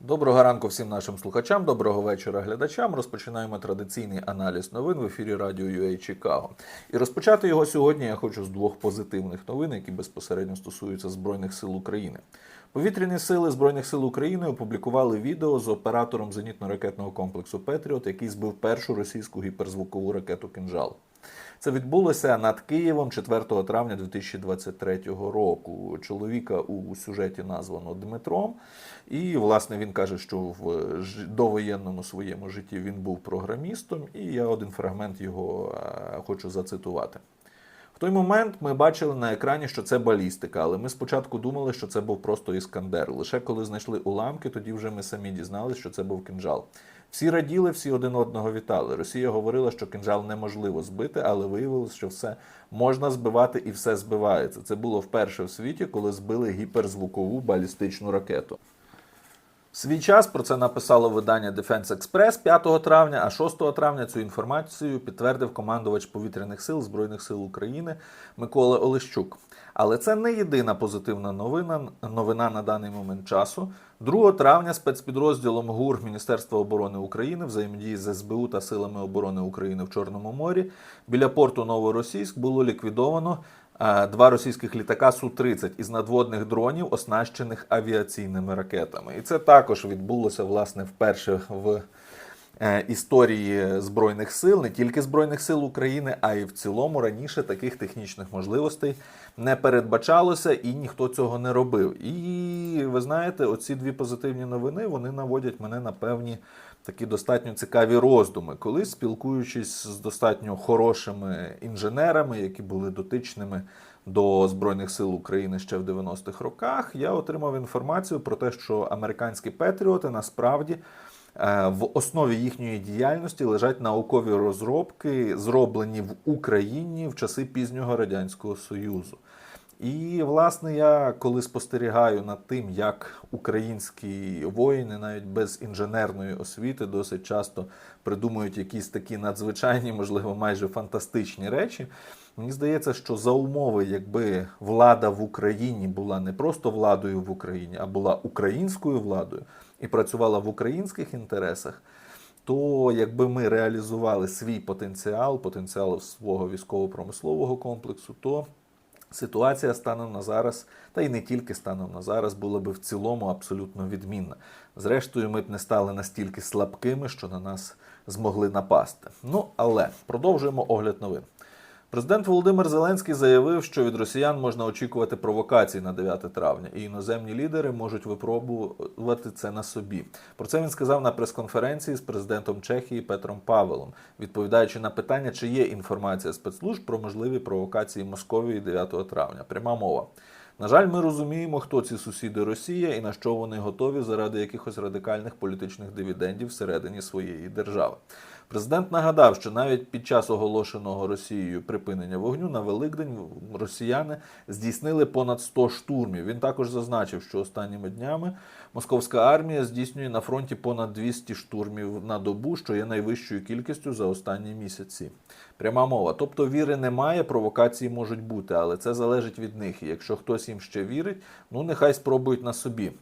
Доброго ранку всім нашим слухачам, доброго вечора глядачам. Розпочинаємо традиційний аналіз новин в ефірі Радіо UA Чикаго. І розпочати його сьогодні я хочу з двох позитивних новин, які безпосередньо стосуються Збройних сил України. Повітряні сили Збройних сил України опублікували відео з оператором зенітно-ракетного комплексу Петріот, який збив першу російську гіперзвукову ракету «Кинжал». Це відбулося над Києвом 4 травня 2023 року. Чоловіка у сюжеті названо Дмитром, і власне він каже, що в довоєнному своєму житті він був програмістом, і я один фрагмент його е, хочу зацитувати. В той момент ми бачили на екрані, що це балістика, але ми спочатку думали, що це був просто іскандер. Лише коли знайшли уламки, тоді вже ми самі дізналися, що це був кинжал. Всі раділи, всі один одного вітали. Росія говорила, що кинжал неможливо збити, але виявилось, що все можна збивати і все збивається. Це було вперше в світі, коли збили гіперзвукову балістичну ракету. Свій час про це написало видання Defense Express 5 травня, а 6 травня цю інформацію підтвердив командувач повітряних сил Збройних сил України Микола Олещук. Але це не єдина позитивна новина, новина на даний момент часу. 2 травня спецпідрозділом ГУР Міністерства оборони України взаємодії з СБУ та силами оборони України в Чорному морі біля порту Новоросійськ було ліквідовано два російських літака Су-30 із надводних дронів, оснащених авіаційними ракетами. І це також відбулося власне вперше в е, історії збройних сил, не тільки збройних сил України, а й в цілому раніше таких технічних можливостей не передбачалося і ніхто цього не робив. І ви знаєте, оці дві позитивні новини вони наводять мене на певні такі достатньо цікаві роздуми. Колись спілкуючись з достатньо хорошими інженерами, які були дотичними до Збройних сил України ще в 90-х роках, я отримав інформацію про те, що американські патріоти насправді е, в основі їхньої діяльності лежать наукові розробки, зроблені в Україні в часи пізнього радянського союзу. І власне я коли спостерігаю над тим, як українські воїни навіть без інженерної освіти досить часто придумують якісь такі надзвичайні, можливо, майже фантастичні речі. Мені здається, що за умови, якби влада в Україні була не просто владою в Україні, а була українською владою і працювала в українських інтересах, то якби ми реалізували свій потенціал, потенціал свого військово-промислового комплексу, то ситуація станом на зараз, та й не тільки станом на зараз, була би в цілому абсолютно відмінна. Зрештою, ми б не стали настільки слабкими, що на нас змогли напасти. Ну але продовжуємо огляд новин. Президент Володимир Зеленський заявив, що від росіян можна очікувати провокацій на 9 травня, і іноземні лідери можуть випробувати це на собі. Про це він сказав на прес-конференції з президентом Чехії Петром Павелом, відповідаючи на питання, чи є інформація спецслужб про можливі провокації Московії 9 травня. Пряма мова. На жаль, ми розуміємо, хто ці сусіди Росія і на що вони готові заради якихось радикальних політичних дивідендів всередині своєї держави. Президент нагадав, що навіть під час оголошеного Росією припинення вогню на Великдень росіяни здійснили понад 100 штурмів. Він також зазначив, що останніми днями московська армія здійснює на фронті понад 200 штурмів на добу, що є найвищою кількістю за останні місяці. Пряма мова. Тобто віри немає, провокації можуть бути, але це залежить від них. І якщо хтось їм ще вірить, ну нехай спробують на собі.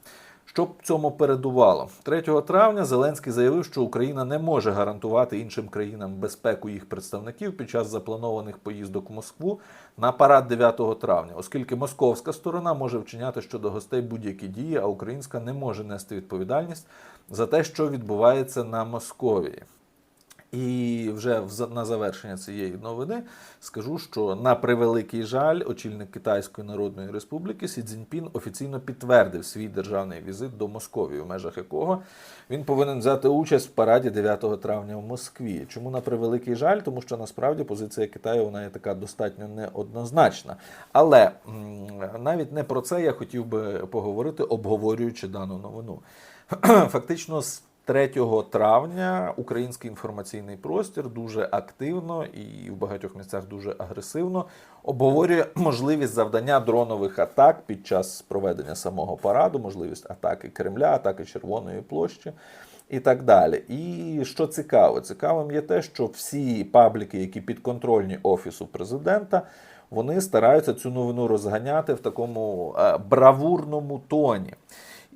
Що б цьому передувало? 3 травня Зеленський заявив, що Україна не може гарантувати іншим країнам безпеку їх представників під час запланованих поїздок в Москву на парад 9 травня, оскільки московська сторона може вчиняти щодо гостей будь-які дії, а українська не може нести відповідальність за те, що відбувається на Московії. І вже на завершення цієї новини скажу, що на превеликий жаль, очільник Китайської Народної Республіки Сі Цзіньпін офіційно підтвердив свій державний візит до Московії, в межах якого він повинен взяти участь в параді 9 травня в Москві. Чому на превеликий жаль? Тому що насправді позиція Китаю вона є така достатньо неоднозначна. Але навіть не про це я хотів би поговорити, обговорюючи дану новину. Фактично 3 травня український інформаційний простір дуже активно і в багатьох місцях дуже агресивно обговорює можливість завдання дронових атак під час проведення самого параду, можливість атаки Кремля, атаки Червоної площі. І так далі. І що цікаво, цікавим є те, що всі пабліки, які підконтрольні офісу президента, вони стараються цю новину розганяти в такому е, бравурному тоні.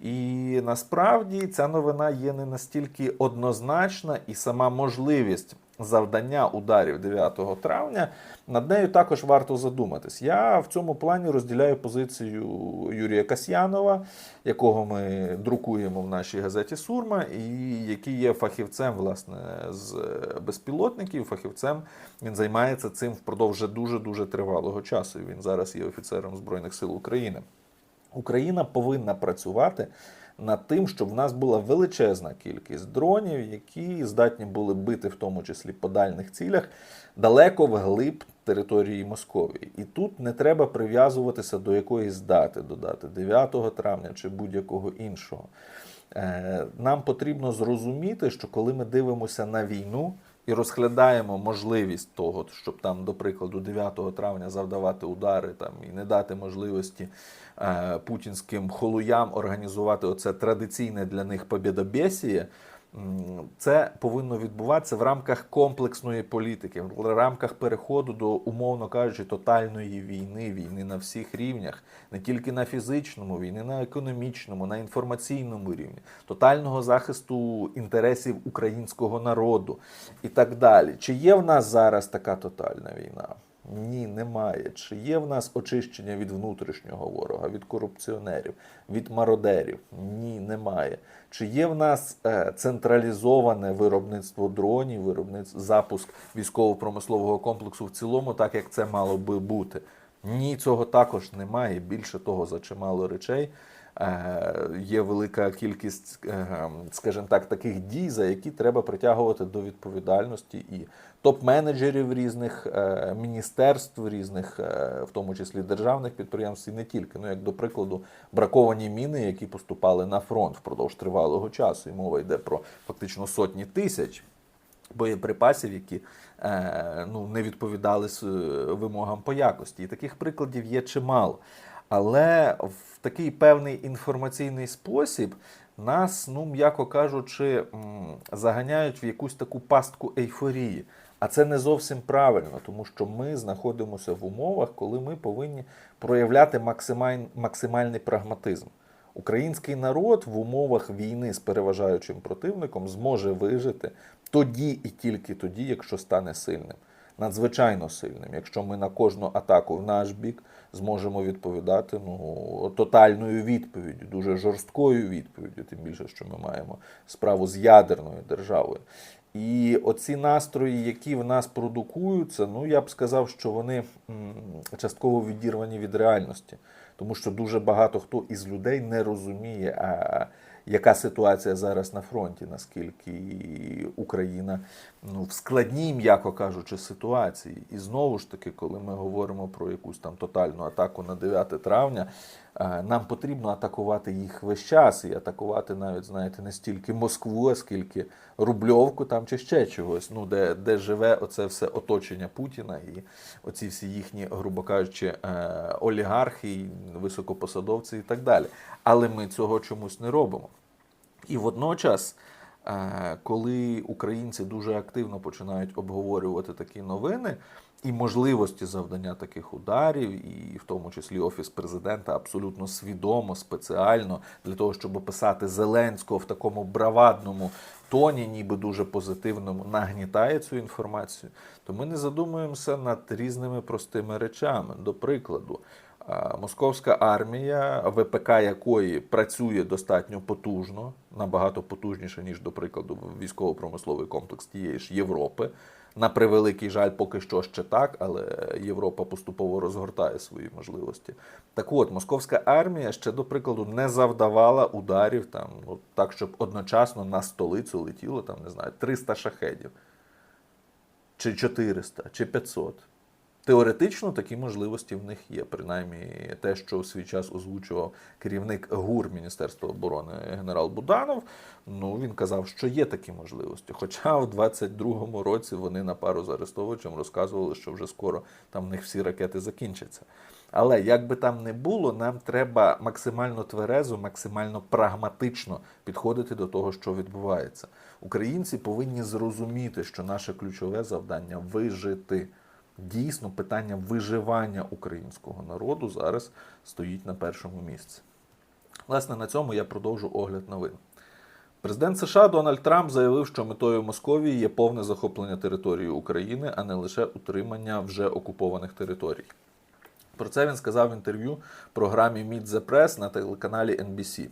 І насправді ця новина є не настільки однозначна, і сама можливість завдання ударів 9 травня над нею також варто задуматись. Я в цьому плані розділяю позицію Юрія Касьянова, якого ми друкуємо в нашій газеті Сурма, і який є фахівцем власне з безпілотників. Фахівцем він займається цим впродовж дуже дуже тривалого часу. Він зараз є офіцером Збройних сил України. Україна повинна працювати над тим, щоб в нас була величезна кількість дронів, які здатні були бити, в тому числі по дальних цілях, далеко вглиб території Московії. І тут не треба прив'язуватися до якоїсь дати, до дати 9 травня чи будь-якого іншого. Е, Нам потрібно зрозуміти, що коли ми дивимося на війну і розглядаємо можливість того, щоб там, до прикладу, 9 травня завдавати удари там і не дати можливості путінським холуям організувати оце традиційне для них побєдобєсіє, це повинно відбуватися в рамках комплексної політики, в рамках переходу до, умовно кажучи, тотальної війни, війни на всіх рівнях, не тільки на фізичному, війни на економічному, на інформаційному рівні, тотального захисту інтересів українського народу і так далі. Чи є в нас зараз така тотальна війна? Ні, немає. Чи є в нас очищення від внутрішнього ворога, від корупціонерів, від мародерів? Ні, немає. Чи є в нас е, централізоване виробництво дронів, виробництво запуск військово-промислового комплексу в цілому, так як це мало би бути? Ні, цього також немає. Більше того, за чимало речей. Е, Є велика кількість, е, скажімо так, таких дій, за які треба притягувати до відповідальності і топ-менеджерів різних е, міністерств, різних, в тому числі державних підприємств, і не тільки. Ну, як до прикладу, браковані міни, які поступали на фронт впродовж тривалого часу. І мова йде про фактично сотні тисяч боєприпасів, які ну, не відповідали вимогам по якості. І таких прикладів є чимало. Але в такий певний інформаційний спосіб нас, ну м'яко кажучи, заганяють в якусь таку пастку ейфорії. А це не зовсім правильно, тому що ми знаходимося в умовах, коли ми повинні проявляти максималь- максимальний прагматизм. Український народ в умовах війни з переважаючим противником зможе вижити тоді і тільки тоді, якщо стане сильним, надзвичайно сильним. Якщо ми на кожну атаку в наш бік зможемо відповідати ну, тотальною відповіддю, дуже жорсткою відповіддю, тим більше, що ми маємо справу з ядерною державою. І оці настрої, які в нас продукуються, ну я б сказав, що вони частково відірвані від реальності, тому що дуже багато хто із людей не розуміє, а яка ситуація зараз на фронті, наскільки Україна ну, в складній, м'яко кажучи, ситуації. І знову ж таки, коли ми говоримо про якусь там тотальну атаку на 9 травня, е, нам потрібно атакувати їх весь час і атакувати навіть, знаєте, не стільки Москву, а скільки Рубльовку там чи ще чогось, ну де, де живе оце все оточення Путіна і оці всі їхні, грубо кажучи, е, олігархи, високопосадовці і так далі. Але ми цього чомусь не робимо. І водночас, коли українці дуже активно починають обговорювати такі новини і можливості завдання таких ударів, і в тому числі офіс президента абсолютно свідомо, спеціально для того, щоб описати Зеленського в такому бравадному тоні, ніби дуже позитивному, нагнітає цю інформацію, то ми не задумуємося над різними простими речами. До прикладу. Московська армія, ВПК якої працює достатньо потужно, набагато потужніше, ніж, до прикладу, військово-промисловий комплекс тієї ж Європи. На превеликий жаль, поки що ще так, але Європа поступово розгортає свої можливості. Так от, московська армія ще, до прикладу, не завдавала ударів там, ну, так, щоб одночасно на столицю летіло там, не знаю, 300 шахедів, чи 400, чи 500. Теоретично такі можливості в них є. Принаймні, те, що у свій час озвучував керівник ГУР Міністерства оборони генерал Буданов. Ну він казав, що є такі можливості. Хоча в 22-му році вони на пару з Арестовичем розказували, що вже скоро там в них всі ракети закінчаться. Але як би там не було, нам треба максимально тверезо, максимально прагматично підходити до того, що відбувається. Українці повинні зрозуміти, що наше ключове завдання вижити. Дійсно, питання виживання українського народу зараз стоїть на першому місці. Власне, на цьому я продовжу огляд новин. Президент США Дональд Трамп заявив, що метою Московії є повне захоплення території України, а не лише утримання вже окупованих територій. Про це він сказав в інтерв'ю програмі Meet the Press на телеканалі NBC.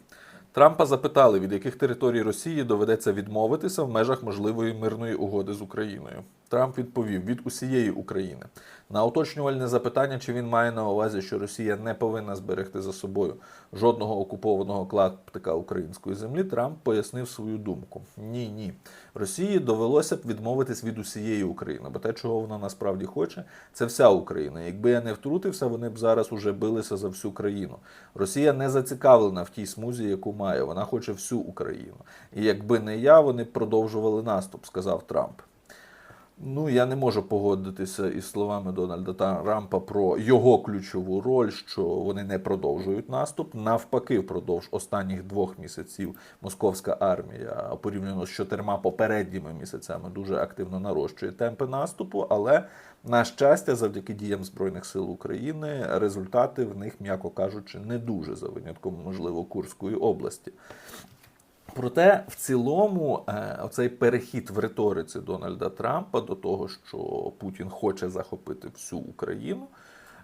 Трампа запитали, від яких територій Росії доведеться відмовитися в межах можливої мирної угоди з Україною. Трамп відповів від усієї України. На уточнювальне запитання, чи він має на увазі, що Росія не повинна зберегти за собою жодного окупованого клаптика української землі, Трамп пояснив свою думку: ні, ні. Росії довелося б відмовитись від усієї України, бо те, чого вона насправді хоче, це вся Україна. Якби я не втрутився, вони б зараз уже билися за всю країну. Росія не зацікавлена в тій смузі, яку має. Вона хоче всю Україну. І якби не я, вони б продовжували наступ, сказав Трамп. Ну, я не можу погодитися із словами Дональда Трампа про його ключову роль, що вони не продовжують наступ. Навпаки, впродовж останніх двох місяців московська армія порівняно з чотирма попередніми місяцями дуже активно нарощує темпи наступу. Але на щастя, завдяки діям збройних сил України, результати в них, м'яко кажучи, не дуже за винятком, можливо, Курської області. Проте, в цілому, е, оцей перехід в риториці Дональда Трампа до того, що Путін хоче захопити всю Україну,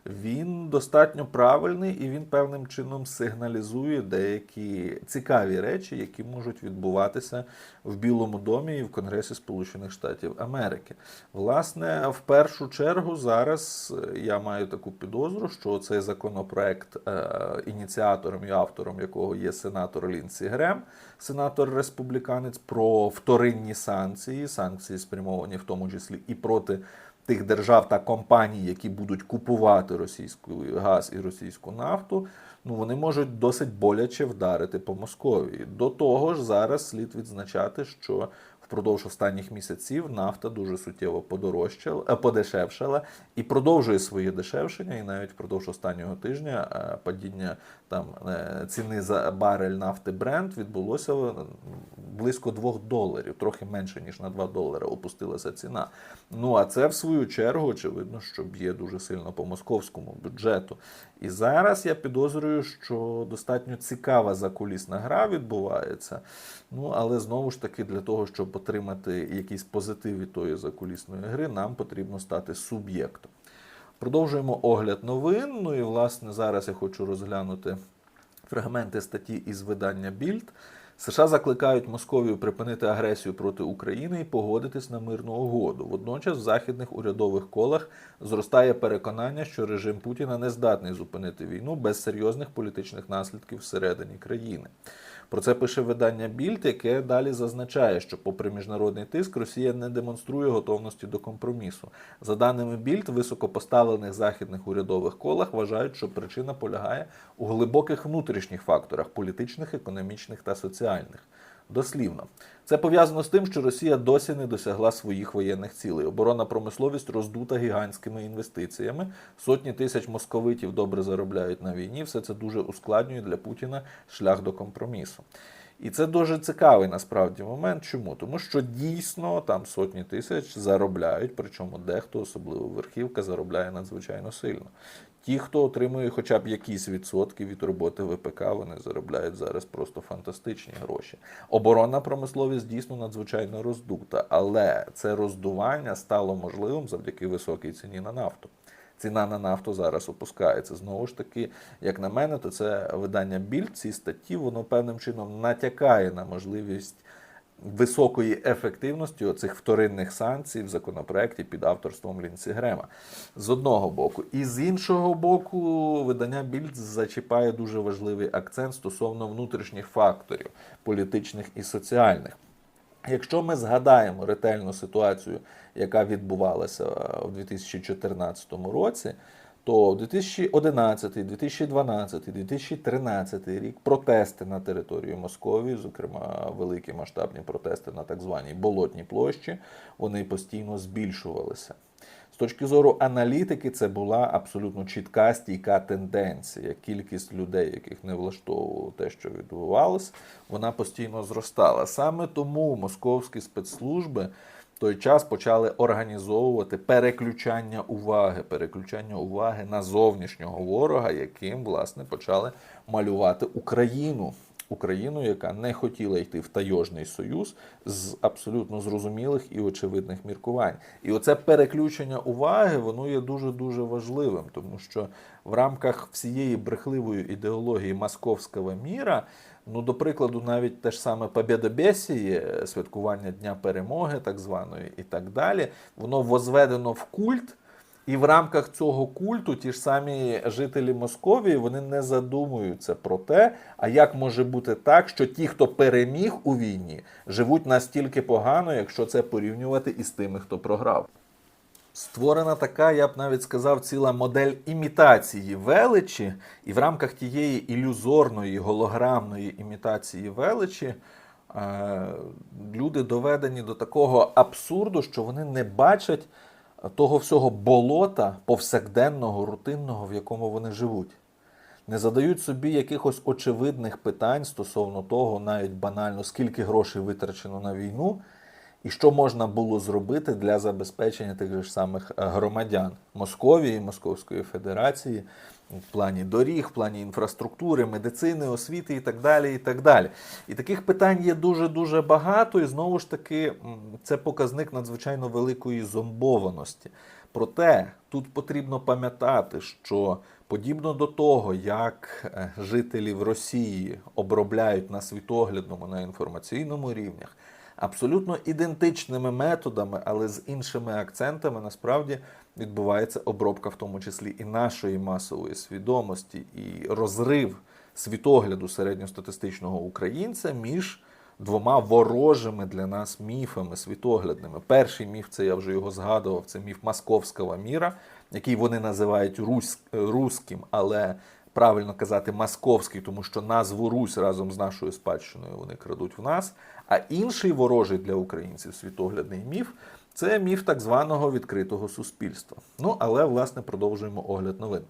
він достатньо правильний і він певним чином сигналізує деякі цікаві речі, які можуть відбуватися в Білому домі і в Конгресі Сполучених Штатів Америки. Власне, в першу чергу зараз е, я маю таку підозру, що цей законопроект, е, ініціатором і автором якого є сенатор Лінсі Грем, сенатор республіканець, про вторинні санкції, санкції спрямовані в тому числі і проти тих держав та компаній, які будуть купувати російський газ і російську нафту, ну вони можуть досить боляче вдарити по Московії. До того ж, зараз слід відзначати, що впродовж останніх місяців нафта дуже суттєво подорожчала, е, подешевшала і продовжує своє дешевшення. І навіть впродовж останнього тижня е, падіння там е, ціни за барель нафти Brent відбулося близько 2 доларів, трохи менше ніж на 2 долари опустилася ціна. Ну а це в свою чергу, очевидно, що б'є дуже сильно по московському бюджету. І зараз я підозрюю, що достатньо цікава закулісна гра відбувається. Ну але знову ж таки, для того, щоб отримати якийсь позитив від тої закулісної гри, нам потрібно стати суб'єктом. Продовжуємо огляд новин. Ну і власне зараз я хочу розглянути фрагменти статті із видання Більд. США закликають Московію припинити агресію проти України і погодитись на мирну угоду. Водночас в західних урядових колах зростає переконання, що режим Путіна не здатний зупинити війну без серйозних політичних наслідків всередині країни. Про це пише видання Більд, яке далі зазначає, що, попри міжнародний тиск, Росія не демонструє готовності до компромісу. За даними Більд, високопоставлених західних урядових колах вважають, що причина полягає у глибоких внутрішніх факторах політичних, економічних та соціальних. Дослівно, це пов'язано з тим, що Росія досі не досягла своїх воєнних цілей. Оборонна промисловість роздута гігантськими інвестиціями. Сотні тисяч московитів добре заробляють на війні. Все це дуже ускладнює для Путіна шлях до компромісу. І це дуже цікавий насправді момент. Чому? Тому що дійсно там сотні тисяч заробляють, причому дехто, особливо верхівка, заробляє надзвичайно сильно. Ті, хто отримує хоча б якісь відсотки від роботи ВПК, вони заробляють зараз просто фантастичні гроші. Оборонна промисловість дійсно надзвичайно роздута, але це роздування стало можливим завдяки високій ціні на нафту. Ціна на нафту зараз опускається. Знову ж таки, як на мене, то це видання біль ці статті, воно певним чином натякає на можливість високої ефективності оцих вторинних санкцій в законопроекті під авторством Лінсі Грема з одного боку. І з іншого боку, видання Більд зачіпає дуже важливий акцент стосовно внутрішніх факторів політичних і соціальних. Якщо ми згадаємо ретельну ситуацію, яка відбувалася у 2014 році, то 2011, 2012, 2013 рік протести на території Московії, зокрема великі масштабні протести на так званій Болотній площі, вони постійно збільшувалися. З точки зору аналітики, це була абсолютно чітка стійка тенденція. Кількість людей, яких не влаштовувало те, що відбувалося, вона постійно зростала. Саме тому московські спецслужби той час почали організовувати переключання уваги, переключання уваги на зовнішнього ворога, яким власне почали малювати Україну. Україну, яка не хотіла йти в тайожний союз з абсолютно зрозумілих і очевидних міркувань. І оце переключення уваги воно є дуже дуже важливим, тому що в рамках всієї брехливої ідеології московського міра, ну до прикладу, навіть те ж саме Побєдобєсіє, святкування Дня Перемоги, так званої, і так далі, воно возведено в культ. І в рамках цього культу ті ж самі жителі Московії вони не задумуються про те, а як може бути так, що ті, хто переміг у війні, живуть настільки погано, якщо це порівнювати із тими, хто програв. Створена така, я б навіть сказав, ціла модель імітації величі, і в рамках тієї ілюзорної голограмної імітації величі е, люди доведені до такого абсурду, що вони не бачать того всього болота повсякденного, рутинного, в якому вони живуть. Не задають собі якихось очевидних питань стосовно того, навіть банально, скільки грошей витрачено на війну, і що можна було зробити для забезпечення тих же самих е, громадян Московії, Московської Федерації в плані доріг, в плані інфраструктури, медицини, освіти і так далі. І так далі. І таких питань є дуже дуже багато, і знову ж таки, це показник надзвичайно великої зомбованості. Проте тут потрібно пам'ятати, що подібно до того, як е, жителі в Росії обробляють на світоглядному, на інформаційному рівнях, абсолютно ідентичними методами, але з іншими акцентами, насправді відбувається обробка, в тому числі і нашої масової свідомості, і розрив світогляду середньостатистичного українця між двома ворожими для нас міфами світоглядними. Перший міф, це я вже його згадував, це міф московського міра, який вони називають руським, але правильно казати московський, тому що назву Русь разом з нашою спадщиною вони крадуть в нас. А інший ворожий для українців світоглядний міф це міф так званого відкритого суспільства. Ну, але власне продовжуємо огляд новин.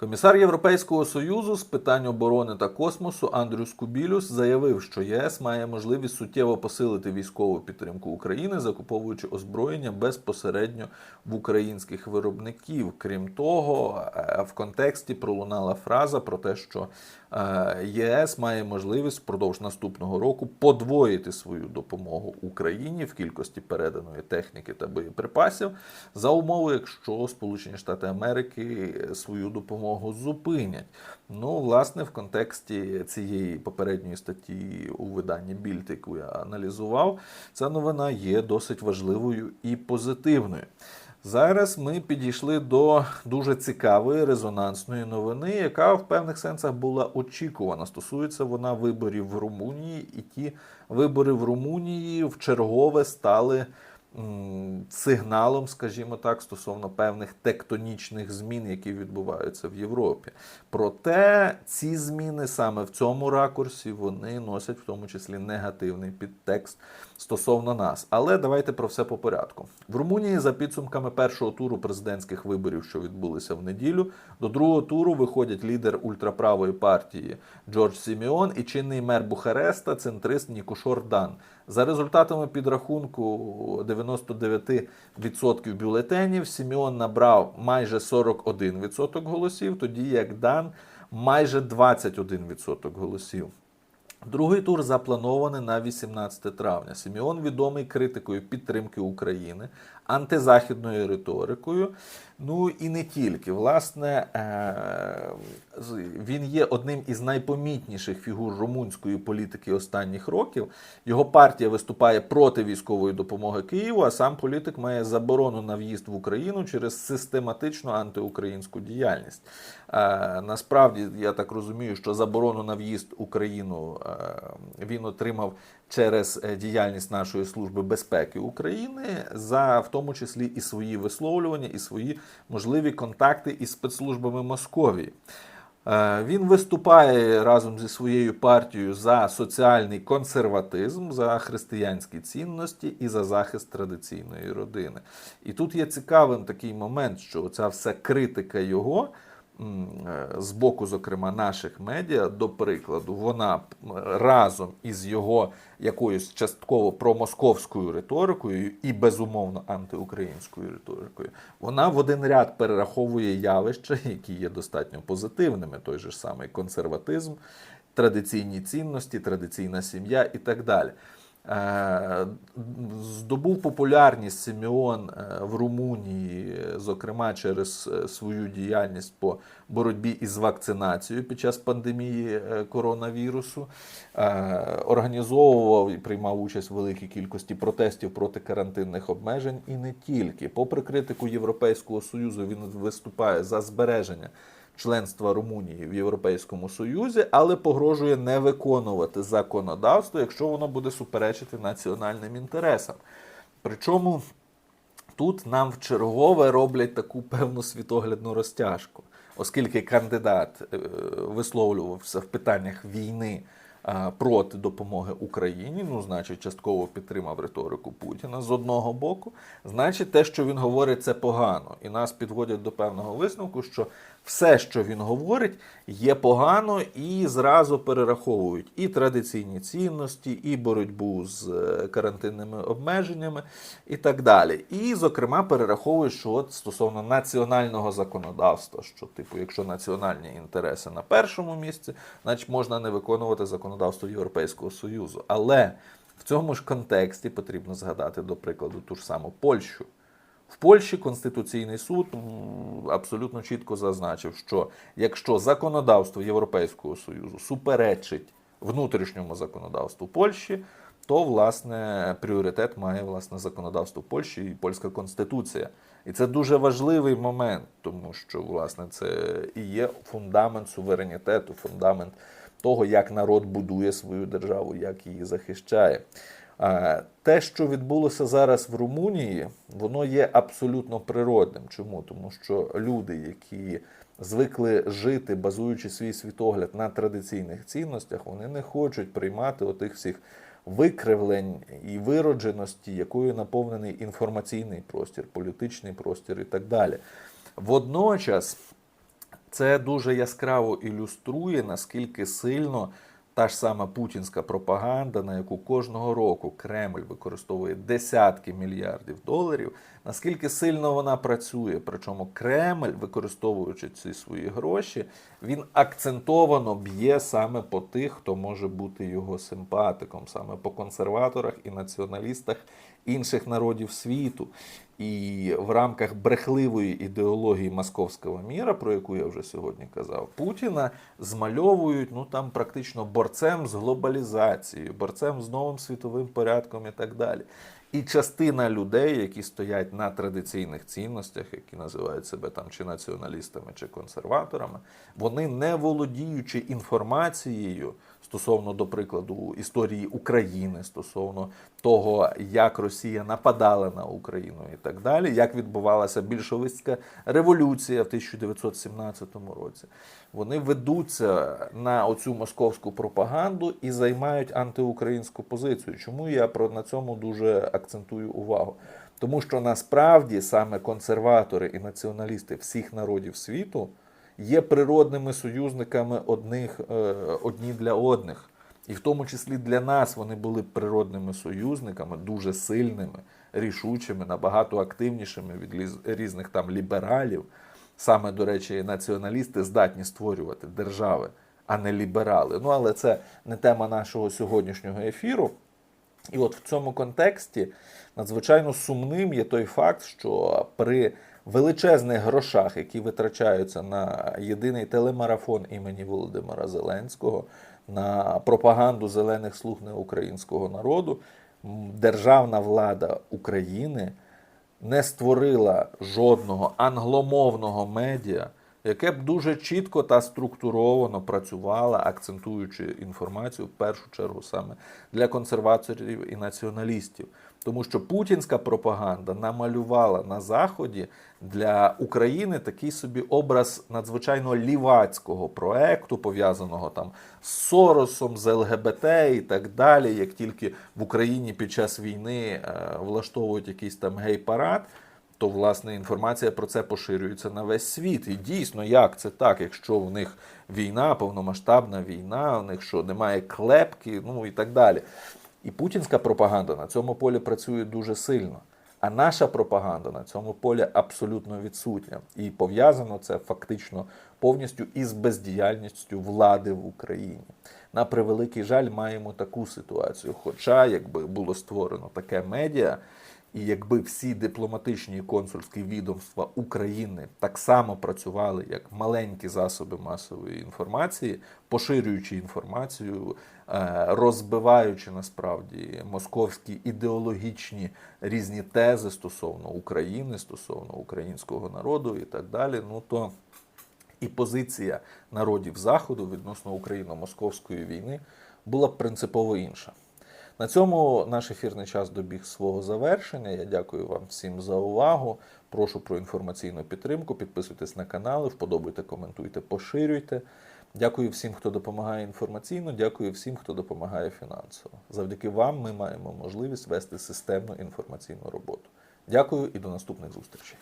Комісар Європейського союзу з питань оборони та космосу Андрюс Кубілюс заявив, що єС має можливість суттєво посилити військову підтримку України, закуповуючи озброєння безпосередньо в українських виробників. Крім того, е, в контексті пролунала фраза про те, що ЄС має можливість впродовж наступного року подвоїти свою допомогу Україні в кількості переданої техніки та боєприпасів за умови, якщо Сполучені Штати Америки свою допомогу зупинять. Ну, власне, в контексті цієї попередньої статті у виданні Більд, яку я аналізував, ця новина є досить важливою і позитивною. Зараз ми підійшли до дуже цікавої резонансної новини, яка в певних сенсах була очікувана. Стосується вона виборів в Румунії, і ті вибори в Румунії в чергове стали сигналом, скажімо так, стосовно певних тектонічних змін, які відбуваються в Європі. Проте ці зміни саме в цьому ракурсі вони носять в тому числі негативний підтекст стосовно нас. Але давайте про все по порядку. В Румунії за підсумками першого туру президентських виборів, що відбулися в неділю, до другого туру виходять лідер ультраправої партії Джордж Сіміон і чинний мер Бухареста, центрист Нікушор Дан. За результатами підрахунку 99% бюлетенів Сіміон набрав майже 41% голосів, тоді як Дан майже 21% голосів. Другий тур запланований на 18 травня. Сіміон відомий критикою підтримки України, антизахідною риторикою. Ну і не тільки. Власне, е, він є одним із найпомітніших фігур румунської політики останніх років. Його партія виступає проти військової допомоги Києву, а сам політик має заборону на в'їзд в Україну через систематичну антиукраїнську діяльність. Е, Насправді, я так розумію, що заборону на в'їзд в Україну е, він отримав через е, діяльність нашої служби безпеки України, за в тому числі і свої висловлювання, і свої можливі контакти із спецслужбами Московії. Е, Він виступає разом зі своєю партією за соціальний консерватизм, за християнські цінності і за захист традиційної родини. І тут є цікавим такий момент, що ця вся критика його з боку, зокрема, наших медіа, до прикладу, вона разом із його якоюсь частково промосковською риторикою і безумовно антиукраїнською риторикою, вона в один ряд перераховує явища, які є достатньо позитивними, той же ж самий консерватизм, традиційні цінності, традиційна сім'я і так далі. Е, Здобув популярність Симеон е, в Румунії, зокрема через е, свою діяльність по боротьбі із вакцинацією під час пандемії коронавірусу, організовував і приймав участь в великій кількості протестів проти карантинних обмежень і не тільки. Попри критику Європейського союзу, він виступає за збереження членства Румунії в Європейському Союзі, але погрожує не виконувати законодавство, якщо воно буде суперечити національним інтересам. Причому тут нам в чергове роблять таку певну світоглядну розтяжку, оскільки кандидат е, висловлювався в питаннях війни е, проти допомоги Україні, ну, значить, частково підтримав риторику Путіна з одного боку, значить, те, що він говорить, це погано. І нас підводять до певного висновку, що все, що він говорить, є погано і зразу перераховують і традиційні цінності, і боротьбу з е, карантинними обмеженнями, і так далі. І, зокрема, перераховують, що от стосовно національного законодавства, що, типу, якщо національні інтереси на першому місці, значить можна не виконувати законодавство Європейського Союзу. Але в цьому ж контексті потрібно згадати, до прикладу, ту ж саму Польщу. В Польщі Конституційний суд абсолютно чітко зазначив, що якщо законодавство Європейського Союзу суперечить внутрішньому законодавству Польщі, то власне пріоритет має власне законодавство Польщі і польська конституція. І це дуже важливий момент, тому що власне це і є фундамент суверенітету, фундамент того, як народ будує свою державу, як її захищає. Те, що відбулося зараз в Румунії, воно є абсолютно природним. Чому? Тому що люди, які звикли жити, базуючи свій світогляд на традиційних цінностях, вони не хочуть приймати отих всіх викривлень і виродженості, якою наповнений інформаційний простір, політичний простір і так далі. Водночас це дуже яскраво ілюструє, наскільки сильно та ж сама путінська пропаганда, на яку кожного року Кремль використовує десятки мільярдів доларів, наскільки сильно вона працює. Причому Кремль, використовуючи ці свої гроші, він акцентовано б'є саме по тих, хто може бути його симпатиком, саме по консерваторах і націоналістах інших народів світу. І в рамках брехливої ідеології московського міра, про яку я вже сьогодні казав, Путіна змальовують ну там практично борцем з глобалізацією, борцем з новим світовим порядком і так далі. І частина людей, які стоять на традиційних цінностях, які називають себе там чи націоналістами, чи консерваторами, вони не володіючи інформацією стосовно, до прикладу, історії України, стосовно того, як Росія нападала на Україну і так далі, як відбувалася більшовицька революція в 1917 році. Вони ведуться на оцю московську пропаганду і займають антиукраїнську позицію. Чому я про на цьому дуже акцентую увагу? Тому що насправді саме консерватори і націоналісти всіх народів світу є природними союзниками одних, е, одні для одних. І в тому числі для нас вони були природними союзниками, дуже сильними, рішучими, набагато активнішими від різних там лібералів. Саме, до речі, націоналісти здатні створювати держави, а не ліберали. Ну, але це не тема нашого сьогоднішнього ефіру. І от в цьому контексті надзвичайно сумним є той факт, що при величезних грошах, які витрачаються на єдиний телемарафон імені Володимира Зеленського, на пропаганду зелених слуг неукраїнського народу, державна влада України не створила жодного англомовного медіа, яке б дуже чітко та структуровано працювало, акцентуючи інформацію в першу чергу саме для консерваторів і націоналістів. Тому що путінська пропаганда намалювала на Заході для України такий собі образ надзвичайно лівацького проекту, пов'язаного там з Соросом, з ЛГБТ і так далі. Як тільки в Україні під час війни е, влаштовують якийсь там гей-парад, то власне інформація про це поширюється на весь світ. І дійсно, як це так, якщо в них війна, повномасштабна війна, у них що немає клепки, ну і так далі. І путінська пропаганда на цьому полі працює дуже сильно. А наша пропаганда на цьому полі абсолютно відсутня. І пов'язано це фактично повністю із бездіяльністю влади в Україні. На превеликий жаль, маємо таку ситуацію. Хоча, якби було створено таке медіа, і якби всі дипломатичні і консульські відомства України так само працювали як маленькі засоби масової інформації, поширюючи інформацію, е, розбиваючи насправді московські ідеологічні різні тези стосовно України, стосовно українського народу і так далі, ну то і позиція народів Заходу відносно україно-московської війни була б принципово інша. На цьому наш ефірний час добіг свого завершення. Я дякую вам всім за увагу. Прошу про інформаційну підтримку. Підписуйтесь на канали, вподобайте, коментуйте, поширюйте. Дякую всім, хто допомагає інформаційно. Дякую всім, хто допомагає фінансово. Завдяки вам ми маємо можливість вести системну інформаційну роботу. Дякую і до наступних зустрічей.